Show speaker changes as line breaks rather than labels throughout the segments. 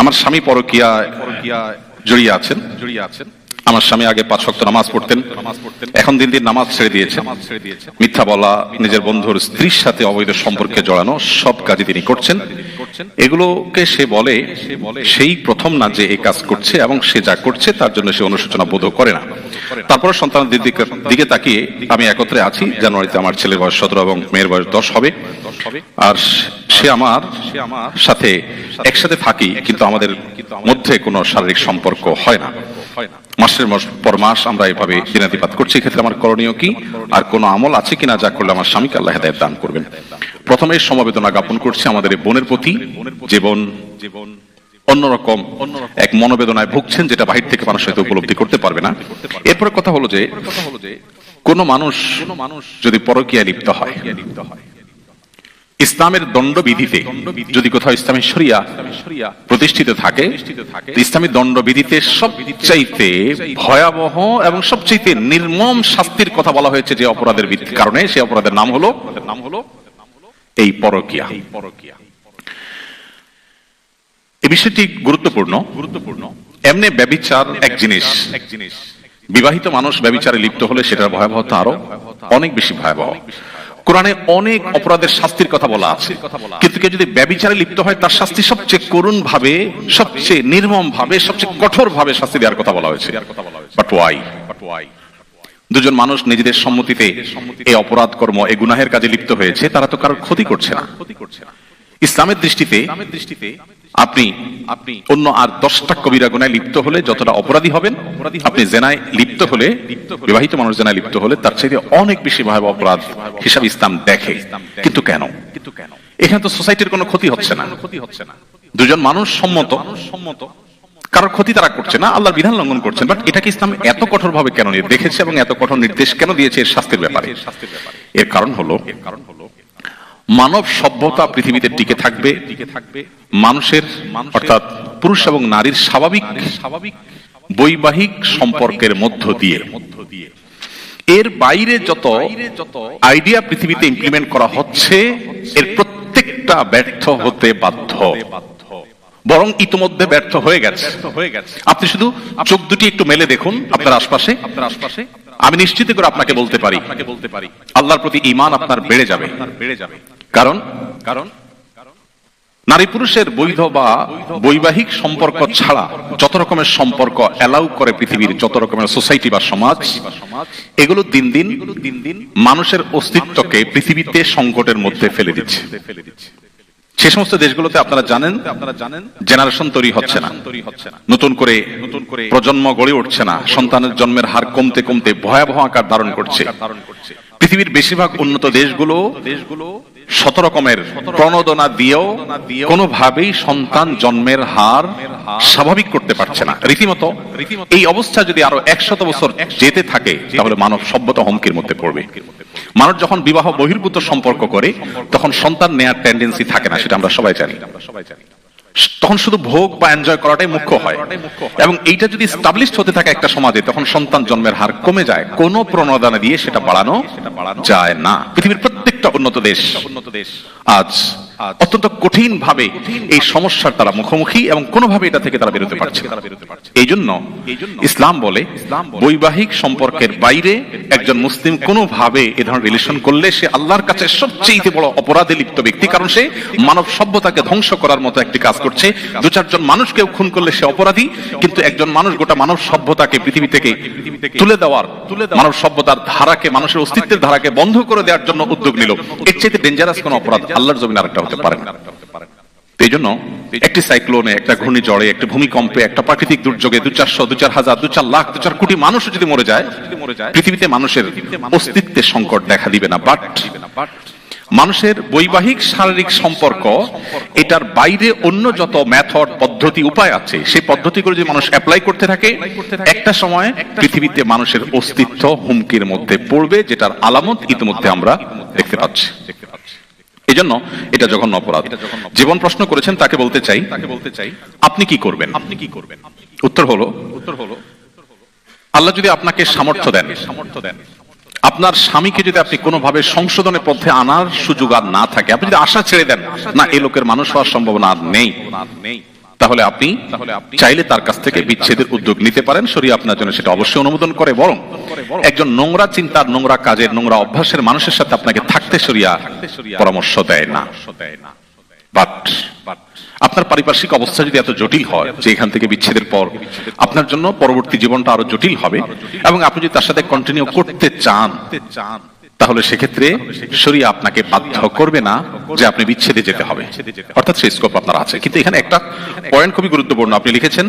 আমার স্বামী পরকিয়া জড়িয়ে আছেন। জড়িয়ে আছেন আমার স্বামী আগে পাঁচ শক্ত নামাজ পড়তেন। নামাজ পড়তেন এখন দিন দিন নামাজ ছেড়ে দিয়েছে নামাজ ছেড়ে দিয়েছে মিথ্যা বলা, নিজের বন্ধুর স্ত্রীর সাথে অবৈধ সম্পর্কে জড়ানো, সব কাজই তিনি করছেন। এগুলোকে সে বলে, সেই প্রথম না যে এই কাজ করছে এবং সে যা করছে তার জন্য সে অনুশোচনা বোধ করে না। তারপর সন্তানের দিকে দিকে তাকিয়ে আমি একত্রে আছি, জানুয়ারিতে আমার ছেলের বয়স সতেরো এবং মেয়ের বয়স দশ হবে। আর সে আমার সাথে একসাথে থাকি, কিন্তু আমাদের মধ্যে কোনো শারীরিক সম্পর্ক হয় না। মাসের মাস পর মাস আমরা এভাবে দিনাতিপাত করছি। এক্ষেত্রে আমার করণীয় কি? আর কোনো আমল আছে কিনা যা করলে আমার স্বামীকে আল্লাহ হেদায়ত দান করবেন? প্রথমে সমবেদনা জ্ঞাপন করছি আমাদের বোনের প্রতি। যে বোন জীবন অন্যরকম এক মনোবেদনায় ভুগছেন যেটা বাহির থেকে মানুষ হয়তো উপলব্ধি করতে পারবে না। এরপরে কথা হলো যে, কোন মানুষ যদি পরকীয়ায় লিপ্ত হয় লিপ্ত হয় ইসলামের দণ্ডবিধিতে যদি কোথাও ইসলামী শরিয়া প্রতিষ্ঠিত থাকে ইসলামী দণ্ডবিধিতে সবচাইতে ভয়াবহ এবং সবচাইতে নির্মম শাস্তির কথা বলা হয়েছে যে অপরাধের কারণে। সেই অপরাধের নাম হলো নাম হলো এই পরকিয়া। পরকিয়া এই বিষয়টি গুরুত্বপূর্ণ। গুরুত্বপূর্ণ এমনি ব্যবিচার এক জিনিস এক জিনিস। বিবাহিত মানুষ ব্যবিচারে লিপ্ত হলে সেটার ভয়াবহতা আরও অনেক বেশি ভয়াবহ। কোরআনে অনেক অপরাধের শাস্তির কথা বলা আছে। কিন্তু কেউ যদি ব্যবিচারে লিপ্ত হয়, তার শাস্তি সবচেয়ে করুণ ভাবে সবচেয়ে নির্মম ভাবে সবচেয়ে কঠোর ভাবে শাস্তি দেওয়ার কথা বলা হয়েছে। দুজন মানুষ নিজেদের সম্মতিতে এই অপরাধ কর্ম এই গুনাহের কাজে লিপ্ত হয়েছে, তারা তো কারোর ক্ষতি করছে না। ক্ষতি করছে না ইসলামের দৃষ্টিতে দৃষ্টিতে আপনি আপনি অন্য আর দশটা কবিরা গুনায় লিপ্ত হলে যতটা অপরাধী হবেন আপনি জেনায় লিপ্ত হলে বিবাহিত মানুষ জেনায় লিপ্ত হলে তার চাইতে অনেক বেশি ভয়াবহ অপরাধ হিসাব ইসলাম দেখে। কিন্তু কেন? কিন্তু কেন? এখানে তো সোসাইটির কোনো ক্ষতি হচ্ছে না। ক্ষতি হচ্ছে না। দুজন মানুষ সম্মত। সম্মত। কারোর ক্ষতি তারা করছে না আল্লাহর বিধান লঙ্ঘন করছেন বাট এটাকে ইসলাম এত কঠোর ভাবে কেন দেখেছে এবং এত কঠোর নির্দেশ কেন দিয়েছে এর শাস্তির ব্যাপারে। এর কারণ হলো এর কারণ হলো মানব সভ্যতা পৃথিবীতে টিকে থাকবে। মানুষের, অর্থাৎ পুরুষ এবং নারীর স্বাভাবিক স্বাভাবিক বৈবাহিক সম্পর্কের মধ্য দিয়ে। এর বাইরে যত আইডিয়া পৃথিবীতে ইমপ্লিমেন্ট করা হচ্ছে, এর প্রত্যেকটা ব্যর্থ হতে বাধ্য। বরং ইতিমধ্যে ব্যর্থ হয়ে গেছে। আপনি শুধু চোখ দুটি একটু মেলে দেখুন আপনার আশপাশে আপনার আশপাশে। আমি নিশ্চিত করে আপনাকে বলতে পারি, আল্লাহর প্রতি ইমান আপনার বেড়ে যাবে। বেড়ে যাবে কারণ? কারণ? নারী পুরুষের বৈধ বা বৈবাহিক সম্পর্ক ছাড়া যত রকমের সম্পর্ক অ্যালাউ করে পৃথিবীর, যত রকমের সোসাইটি বা সমাজ, এগুলো দিন দিন দিন দিন মানুষের অস্তিত্বকে পৃথিবীতে সংকটের মধ্যে ফেলে দিচ্ছে ফেলে দিচ্ছে। সে সমস্ত দেশগুলোতে আপনারা জানেন আপনারা জানেন জেনারেশন তৈরি হচ্ছে না। নতুন করে নতুন করে প্রজন্ম গড়ে উঠছে না। সন্তানের জন্মের হার কমতে কমতে ভয়াবহ আকার ধারণ করছে। পৃথিবীর বেশিরভাগ উন্নত দেশগুলো দেশগুলো শত রকমের প্রণোদনা দিয়েও কোনোভাবেই সন্তান জন্মের হার স্বাভাবিক করতে পারছে না। রীতিমতো এই অবস্থা যদি আরও একশত বছর যেতে থাকে তাহলে মানব সভ্যতা হুমকির মধ্যে পড়বে। মানুষ যখন বিবাহ বহির্ভূত সম্পর্ক করে তখন সন্তান নেয়ার টেন্ডেন্সি থাকে না সেটা আমরা সবাই জানি। তখন শুধু ভোগ বা এনজয় করাটাই মুখ্য হয়। এবং এইটা যদি স্টাবলিশ হতে থাকে একটা সমাজে তখন সন্তান জন্মের হার কমে যায়। কোন প্রণোদনা দিয়ে সেটা বাড়ানো যায় না। পৃথিবীর প্রত্যেকটা উন্নত দেশ। উন্নত দেশ। আজ অত্যন্ত কঠিন ভাবে এই সমস্যার তারা মুখোমুখি এবং কোনোভাবে এটা থেকে তারা বেরোতে পারছে এই জন্য ইসলাম বলে বৈবাহিক সম্পর্কের বাইরে একজন মুসলিম কোনোভাবে এ ধরনের রিলেশন করলে সে আল্লাহর কাছে সবচেয়ে বড় অপরাধে লিপ্ত ব্যক্তি। কারণ সে মানব সভ্যতাকে ধ্বংস করার মতো একটি কাজ করছে। দু চারজন মানুষকেও খুন করলে সে অপরাধী। কিন্তু একজন মানুষ গোটা মানব সভ্যতাকে পৃথিবী থেকে তুলে দেওয়ার মানব সভ্যতার ধারাকে মানুষের অস্তিত্বের ধারাকে বন্ধ করে দেওয়ার জন্য উদ্যোগ নিল। এর চেয়ে ডেঞ্জারাস কোন অপরাধ আল্লাহর জমিন আরেকটা হতে পারে না। এই জন্য একটি সাইক্লোনে একটা ঘূর্ণিঝড়ে একটা ভূমিকম্পে একটা প্রাকৃতিক দুর্যোগে দু চারশো দু চার হাজার দু চার লাখ দু চার কোটি মানুষ যদি মরে যায় পৃথিবীতে মানুষের অস্তিত্বের সংকট দেখা দিবে না। বাট মানুষের বৈবাহিক শারীরিক সম্পর্ক এটার বাইরে অন্য যত মেথড পদ্ধতি উপায় আছে সেই পদ্ধতিগুলো যদি মানুষ অ্যাপ্লাই করতে থাকে একটা সময় পৃথিবীতে মানুষের অস্তিত্ব হুমকির মধ্যে পড়বে যেটার আলামত ইতিমধ্যে আমরা দেখতে পাচ্ছি। এজন্য এটা যখন অপরাধ। জীবন প্রশ্ন করেছেন তাকে বলতে চাই তাকে বলতে চাই আপনি কি করবেন? আপনি কি করবেন? উত্তর হলো উত্তর হলো আল্লাহ যদি আপনাকে সামর্থ্য দেন সামর্থ্য দেন। আপনার স্বামীকে যদি আপনি কোনোভাবে সংশোধনের পথে আনার সুযোগ আর না থাকে, আপনি যদি আশা ছেড়ে দেন, না, এ লোকের মানুষ হওয়ার সম্ভাবনা আর নেই, তাহলে আপনি চাইলে তার কাছ থেকে বিচ্ছেদের উদ্যোগ নিতে পারেন। শরীর আপনার জন্য সেটা অবশ্যই অনুমোদন করে, বরং একজন নোংরা চিন্তার, নোংরা কাজের, নোংরা অভ্যাসের মানুষের সাথে আপনাকে থাকতে সরিয়া পরামর্শ দেয় না। বাট আপনার পারিপার্শ্বিক অবস্থা যদি এত জটিল হয়, যে এখান থেকে বিচ্ছেদের পর আপনার জন্য পরবর্তী জীবনটা আরও জটিল হবে, এবং আপনি যদি তার সাথে কন্টিনিউ করতে চান, তাহলে সেক্ষেত্রে শরীর আপনাকে বাধ্য করবে না যে আপনি বিচ্ছেদে যেতে হবে। অর্থাৎ সেই স্কোপ আপনার আছে। কিন্তু এখানে একটা পয়েন্ট খুবই গুরুত্বপূর্ণ। আপনি লিখেছেন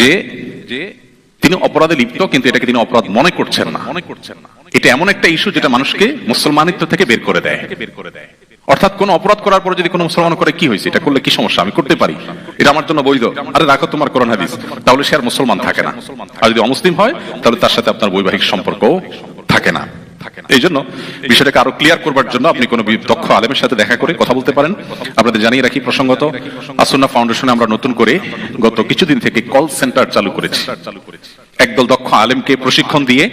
যে তিনি অপরাধে লিপ্ত, কিন্তু এটাকে তিনি অপরাধ মনে করছেন না। মনে করছেন না এটা এমন একটা ইস্যু যেটা মানুষকে মুসলমানিত্ব থেকে বের করে দেয় বের করে দেয়। অর্থাৎ কোন অপরাধ করার পরে যদি কোনো মুসলমান করে, কি হয়েছে? এটা করলে কি সমস্যা? আমি করতে পারি। এটা আমার জন্য বৈধ। আরে রাখো তোমার কোরআন হাদিস। তাহলে সে আর মুসলমান থাকে না। আর যদি অমুসলিম হয়, তাহলে তার সাথে আপনার বৈবাহিক সম্পর্ক থাকে না। এই জন্য বিষয়টাকে আরও ক্লিয়ার করবার জন্য আপনি কোনো দক্ষ আলেমের সাথে দেখা করে কথা বলতে পারেন। আপনাদের জানিয়ে রাখি প্রসঙ্গত, আসন্না ফাউন্ডেশনে আমরা নতুন করে গত কিছুদিন থেকে কল সেন্টার চালু করেছি। একদল দক্ষ আলেমকে প্রশিক্ষণ দিয়ে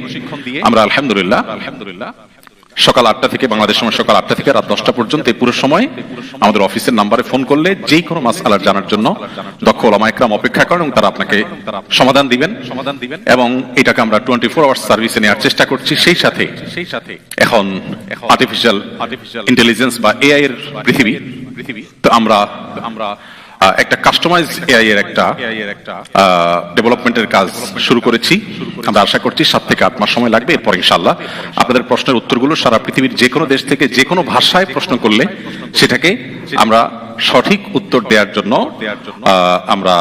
আমরা আলহামদুলিল্লাহ আলহামদুলিল্লাহ সকাল আটটা থেকে বাংলাদেশ সময় সকাল আটটা থেকে রাত দশটা পর্যন্ত এই পুরো সময় আমাদের অফিসের নাম্বারে ফোন করলে যেই কোনো মাস আলার জানার জন্য দক্ষ ওলামা একরাম অপেক্ষা করেন এবং তারা আপনাকে সমাধান দিবেন। সমাধান দিবেন। এবং এটাকে আমরা টোয়েন্টি ফোর আওয়ার্স সার্ভিসে নেওয়ার চেষ্টা করছি। সেই সাথে সেই সাথে এখন আর্টিফিশিয়াল আর্টিফিশিয়াল ইন্টেলিজেন্স বা এআই এর পৃথিবী। পৃথিবী। তো আমরা আমরা একটা কাস্টমাইজ এআই এর একটা ডেভেলপমেন্টের কাজ শুরু করেছি। আমরা আশা করছি সাত থেকে আট মাস সময় লাগবে এরপর ইনশাল্লাহ আপনাদের প্রশ্নের উত্তরগুলো সারা পৃথিবীর যে কোনো দেশ থেকে যে কোনো ভাষায় প্রশ্ন করলে সেটাকে আমরা সঠিক উত্তর দেওয়ার জন্য আমরা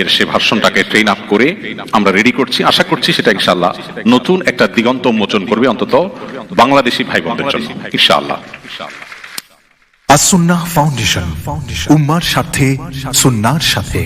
এর সে ভার্সনটাকে ট্রেন আপ করে আমরা রেডি করছি। আশা করছি সেটা ইনশাল্লাহ নতুন একটা দিগন্ত উন্মোচন করবে অন্তত বাংলাদেশি ভাই বোনদের জন্য, ইনশাআল্লাহ।
আসুন্নাহ ফাউন্ডেশন উম্মার সাথে। সুন্নার সাথে।